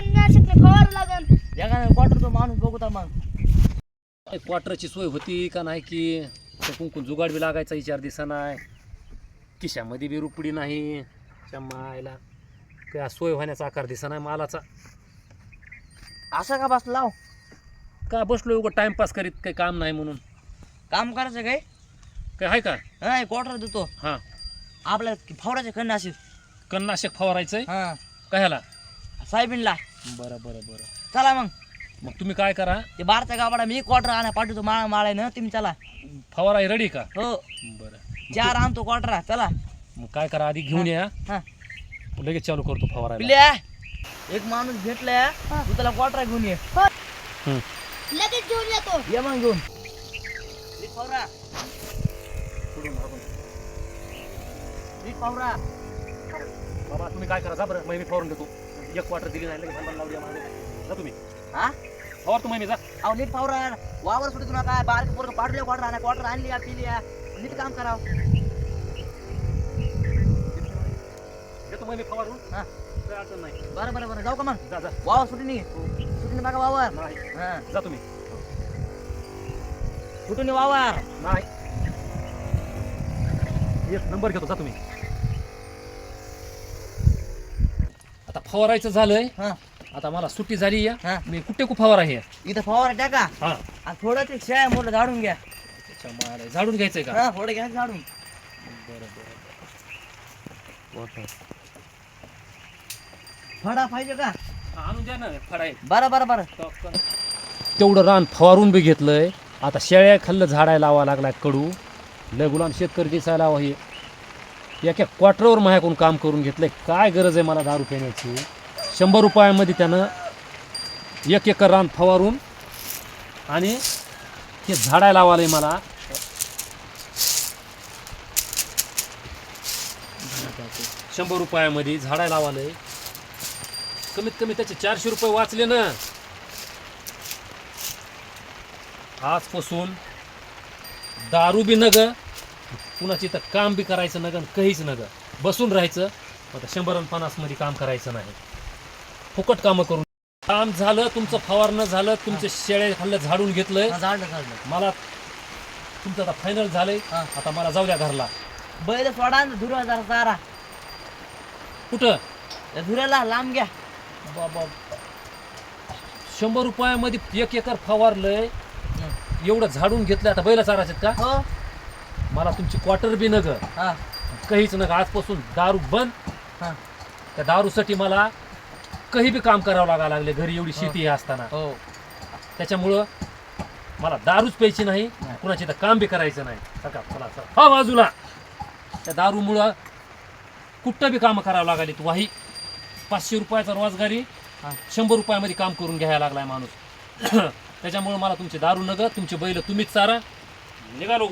तणनाशक फवार लागन. एखादा क्वार्टर तो माणूस बघू तर मग. क्वार्टरची सोय होती का नाही की त्या कुंकून जुगाड बी लागायचा विचार दिसा नाही खिशामध्ये बी रुपडी नाही. त्या मायला काय सोय होण्याचा आकार दिसा नाही मालाचा. असं का बस लाव का बसलो उगं टाइमपास करीत? काही काम नाही म्हणून. काम करायचं काय? काय आहे का? हा क्वार्टर देतो. हां. आपल्या फावड्याचे खंड असेल कन्नाशक फवारायचंय? हा. काय ह्याला साहेबीनला बरं बरं बरं. चला मग. मग तुम्ही काय करा? ते बारच्या गावाला मी क्वार्टर आणा पाठवतो माळा माळायनं. तुम्ही चला. फवारा रेडी का? हो. बरं. चार आणतो क्वार्टर चला. मग काय करा आधी घेऊन या. हा. लगेच चालू करतो फवारायला. पिल्या एक माणूस भेटलाय. तू त्याला क्वार्टर घेऊन ये. हं. लगेच घेऊन येतो. ये मग घेऊन. नीट फावरा. नीट फावरा. बाबा तुम्ही काय करा? जा बरं. मग मी फवारून देतो एक क्वार्टर दिली नाही लगेच भांडण लावूया मागे जा तुम्ही. हा? फवार तुम्ही जा. अहो नीट फावरा वावर सुटू तुला काय? बारक पोरग पाठवल्या क्वार्टर आणा क्वार्टर आणली या पिली या. नीट काम करावं. देतो मग मी फवारून हा. काय अडचण नाही. बरं बरं बरं. जाऊ का मग? जा जा. वावर सुटून ये सुटून बघा वावर. नाही. हा. जा तुम्ही. सुटून वावर. नाही. एक नंबर घेतो जा तुम्ही. आता फवारायचं झालंय. हा. आता मला सुट्टी झाली या. हा. मी कुठे कुठे फवारा आहे? इथं फवारा टाका. हा. आणि थोडं ते शेळ्या मोठं झाडून घ्या. मला झाडून घ्यायचंय का? हा थोडं घ्या झाडून. बरं बरं फडा पाहिजे का? आणून द्या ना फळाय बरं बरं बरं. तेवढं रान फवारून बी घेतलंय. आता शेळ्या खाल्लं झाडायला लावा लागलाय कडू. लय गुलाम शेतकरी दिसायला हवं हे. एका क्वार्टरवर माझ्याकडून काम करून घेतलंय. काय गरज आहे मला दारू पिण्याची? शंभर रुपयामध्ये त्यानं एक एकर रान फवारून आणि हे झाडायला आहे मला. शंभर रुपयामध्ये झाडायला आहे कमीत कमी त्याचे चारशे रुपये वाचले ना. आजपासून दारू बी नग कुणाची तर काम बी करायचं नग आणि काहीच नग बसून राहायचं आता शंभर आणि पन्नासमध्ये काम करायचं नाही. फुकट कामं करून. काम झालं तुमचं फवारणं झालं तुमचे शेळे खाल्लं झाडून घेतलंय. झाडलं झाडलं. मला तुमचं आता फायनल झालंय. हा. आता मला जाऊ द्या घरला. बैल सोडा ना धुरा जरा चारा. कुठं? त्या धुऱ्याला लांब घ्या. बाबा. शंभर रुपयामध्ये एक एकर फवारलंय. एवढं झाडून घेतलं आता बैला चारायचे का? हो. मला तुमची क्वार्टर बी नग हा. काहीच नग आजपासून दारू बंद. हा. त्या दारूसाठी मला काही बी काम करावं लागायला लागले. घरी एवढी शेती हे असताना. हो. त्याच्यामुळं मला दारूच प्यायची नाही. कुणाची तर काम बी करायचं नाही. सका चला चला. हा बाजूला. त्या दारूमुळं कुठं बी कामं करावं लागली तू? वाही. पाचशे रुपयाचा रोजगारी. हा. शंभर रुपयामध्ये काम करून घ्यायला लागलाय माणूस. त्याच्यामुळं मला तुमचे दारू नग तुमचे बैल तुम्हीच चारा. निघालो.